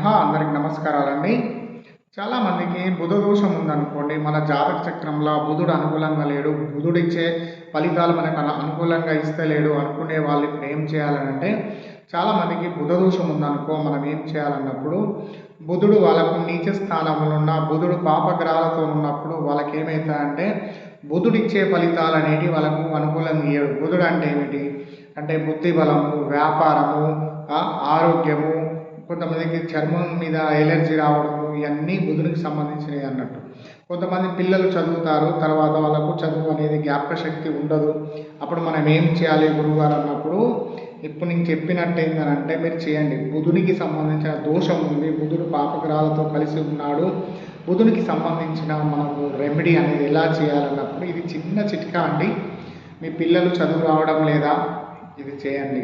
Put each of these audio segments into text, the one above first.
నమ. అందరికి నమస్కారాలండి. చాలామందికి బుధ దోషం ఉందనుకోండి మన జాతక చక్రంలో బుధుడు అనుకూలంగా లేడు బుధుడు ఇచ్చే ఫలితాలు మనకు అనుకూలంగా ఇస్తలేడు అనుకునే వాళ్ళు ఇప్పుడు ఏం చేయాలంటే చాలామందికి బుధ దోషం ఉందనుకో మనం ఏం చేయాలన్నప్పుడు బుధుడు వాళ్ళకు నీచ స్థానంలో ఉన్న బుధుడు పాపగ్రహాలతో ఉన్నప్పుడు వాళ్ళకి ఏమవుతాయంటే బుధుడు ఇచ్చే ఫలితాలు అనేవి వాళ్ళకు అనుకూలంగా ఇయ్యడు బుధుడు అంటే ఏమిటి? అంటే బుద్ధి బలము వ్యాపారము ఆరోగ్యము కొంతమందికి చర్మం మీద ఎలర్జీ రావడం ఇవన్నీ బుధునికి సంబంధించినవి అన్నట్టు. కొంతమంది పిల్లలు చదువుతారు తర్వాత వాళ్ళకు చదువు అనేది జ్ఞాపక శక్తి ఉండదు. అప్పుడు మనం ఏం చేయాలి గురువుగారు అన్నప్పుడు ఇప్పుడు నేను చెప్పినట్టు ఏంటంటే మీరు చేయండి. బుధునికి సంబంధించిన దోషం ఉంది బుధుడు పాపగ్రహాలతో కలిసి ఉన్నాడు. బుధునికి సంబంధించిన మనకు రెమెడీ అనేది ఎలా చేయాలన్నప్పుడు ఇది చిన్న చిట్కా అండి. మీ పిల్లలు చదువు రావడం లేదా ఇది చేయండి.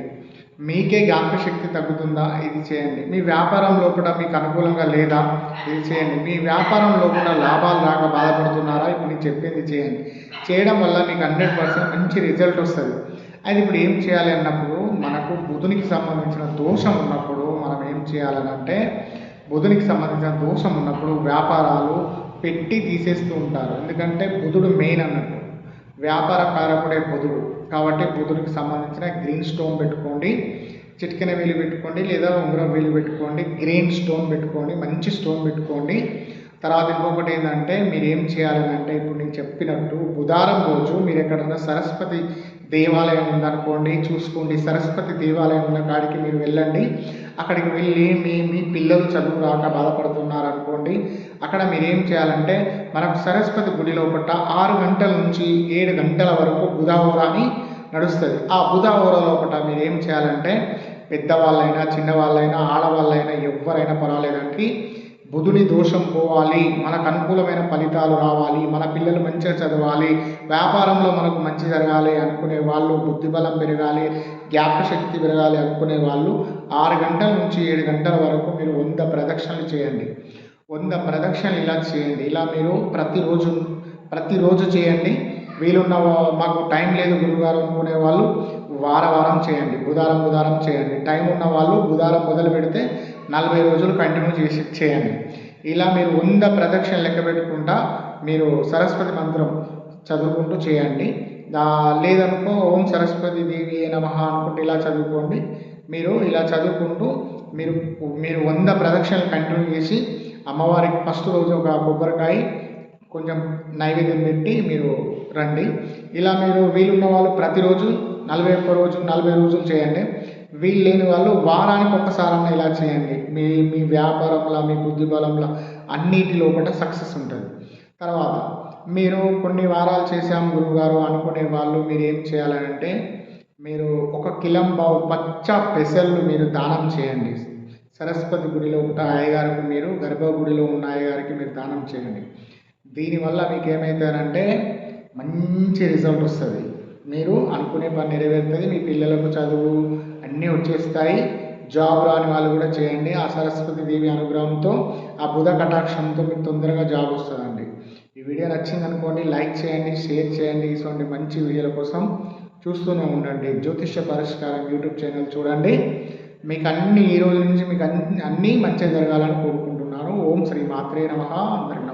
మీకే జ్ఞాపక శక్తి తగ్గుతుందా? ఇది చేయండి. మీ వ్యాపారంలో కూడా మీకు అనుకూలంగా లేదా? ఇది చేయండి. మీ వ్యాపారంలో కూడా లాభాలు రాక బాధపడుతున్నారా? ఇప్పుడు నేను చెప్పింది చేయండి. చేయడం వల్ల మీకు హండ్రెడ్ పర్సెంట్ మంచి రిజల్ట్ వస్తుంది. అది ఇప్పుడు ఏం చేయాలి అన్నప్పుడు మనకు బుధునికి సంబంధించిన దోషం ఉన్నప్పుడు మనం ఏం చేయాలనంటే బుధునికి సంబంధించిన దోషం ఉన్నప్పుడు వ్యాపారాలు పెట్టి తీసేస్తూ ఉంటారు. ఎందుకంటే బుధుడు మెయిన్ అన్నట్టు. వ్యాపార కారకుడే బుధుడు. కాబట్టి బుధునికి సంబంధించిన గ్రీన్ స్టోన్ పెట్టుకోండి. చిటికెన వేలు పెట్టుకోండి లేదా ఉంగరం వేలు పెట్టుకోండి. గ్రీన్ స్టోన్ పెట్టుకోండి. మంచి స్టోన్ పెట్టుకోండి. తర్వాత ఇంకొకటి ఏంటంటే మీరు ఏం చేయాలని అంటే ఇప్పుడు నేను చెప్పినట్టు బుధారం రోజు మీరు ఎక్కడన్నా సరస్వతి దేవాలయం ఉందనుకోండి చూసుకోండి. సరస్వతి దేవాలయం ఉన్న కాడికి మీరు వెళ్ళండి. అక్కడికి వెళ్ళి మీ మీ పిల్లలు చదువు రాక బాధపడుతున్నారు అనుకోండి అక్కడ మీరేం చేయాలంటే మనకు సరస్వతి గుడి లోపల ఆరు గంటల నుంచి ఏడు గంటల వరకు బుధావోర అని నడుస్తుంది. ఆ బుధావోర లోపల మీరు ఏం చేయాలంటే పెద్దవాళ్ళైనా చిన్నవాళ్ళైనా ఆడవాళ్ళైనా ఎవరైనా పర్వాలేదండి. బుధుని దోషం పోవాలి మనకు అనుకూలమైన ఫలితాలు రావాలి మన పిల్లలు మంచిగా చదవాలి వ్యాపారంలో మనకు మంచి జరగాలి అనుకునే వాళ్ళు బుద్ధి బలం పెరగాలి జ్ఞాపక శక్తి పెరగాలి అనుకునే వాళ్ళు ఆరు గంటల నుంచి ఏడు గంటల వరకు మీరు వంద ప్రదక్షిణలు చేయండి. వంద ప్రదక్షిణలు ఇలా చేయండి. ఇలా మీరు ప్రతిరోజు ప్రతిరోజు చేయండి. వీలున్న మాకు టైం లేదు గురుగారు అనుకునే వాళ్ళు వార వారం చేయండి. బుధారం బుధారం చేయండి. టైం ఉన్న వాళ్ళు బుధారం మొదలు పెడితే నలభై రోజులు కంటిన్యూ చేసి చేయండి. ఇలా మీరు వంద ప్రదక్షిణ లెక్క పెట్టుకుంటా మీరు సరస్వతి మంత్రం చదువుకుంటూ చేయండి. లేదనుకో ఓం సరస్వతి దేవి నమ అనుకుంటే ఇలా చదువుకోండి. మీరు ఇలా చదువుకుంటూ మీరు మీరు వంద ప్రదక్షిణలు కంటిన్యూ చేసి అమ్మవారికి ఫస్ట్ రోజు ఒక కొబ్బరికాయ కొంచెం నైవేద్యం పెట్టి మీరు రండి. ఇలా మీరు వీలున్న వాళ్ళు ప్రతిరోజు నలభై ఒక్క రోజు నలభై రోజులు చేయండి. వీళ్ళు లేని వాళ్ళు వారానికి ఒక్కసారన్నా ఇలా చేయండి. మీ మీ వ్యాపారంలో మీ బుద్ధి బలంలో అన్నిటి లోపల సక్సెస్ ఉంటుంది. తర్వాత మీరు కొన్ని వారాలు చేసాం గురువుగారు అనుకునే వాళ్ళు మీరు ఏం చేయాలంటే మీరు ఒక కిలం బావు పచ్చ పెసళ్ళు మీరు దానం చేయండి. సరస్వతి గుడిలో ఉన్న అయ్యగారికి మీరు గర్భగుడిలో ఉన్న అయ్యగారికి మీరు దానం చేయండి. దీనివల్ల మీకు ఏమవుతారంటే మంచి రిజల్ట్ వస్తుంది. మీరు అనుకునే పని నెరవేరుతుంది మీ పిల్లలకు చదువు అన్నీ వచ్చేస్తాయి. జాబ్ రాని వాళ్ళు కూడా చేయండి. ఆ సరస్వతి దేవి అనుగ్రహంతో ఆ బుధ కటాక్షంతో మీకు తొందరగా జాబ్ వస్తుందండి. ఈ వీడియో నచ్చింది అనుకోండి లైక్ చేయండి షేర్ చేయండి. ఇటువంటి మంచి వీడియోల కోసం చూస్తూనే ఉండండి. జ్యోతిష్య పరిష్కారం యూట్యూబ్ ఛానల్ చూడండి. మీకు అన్ని ఈ రోజు నుంచి మీకు అన్ని అన్నీ మంచిగా జరగాలని కోరుకుంటున్నాను. ఓం శ్రీ మాత్రే నమ. అందరికీ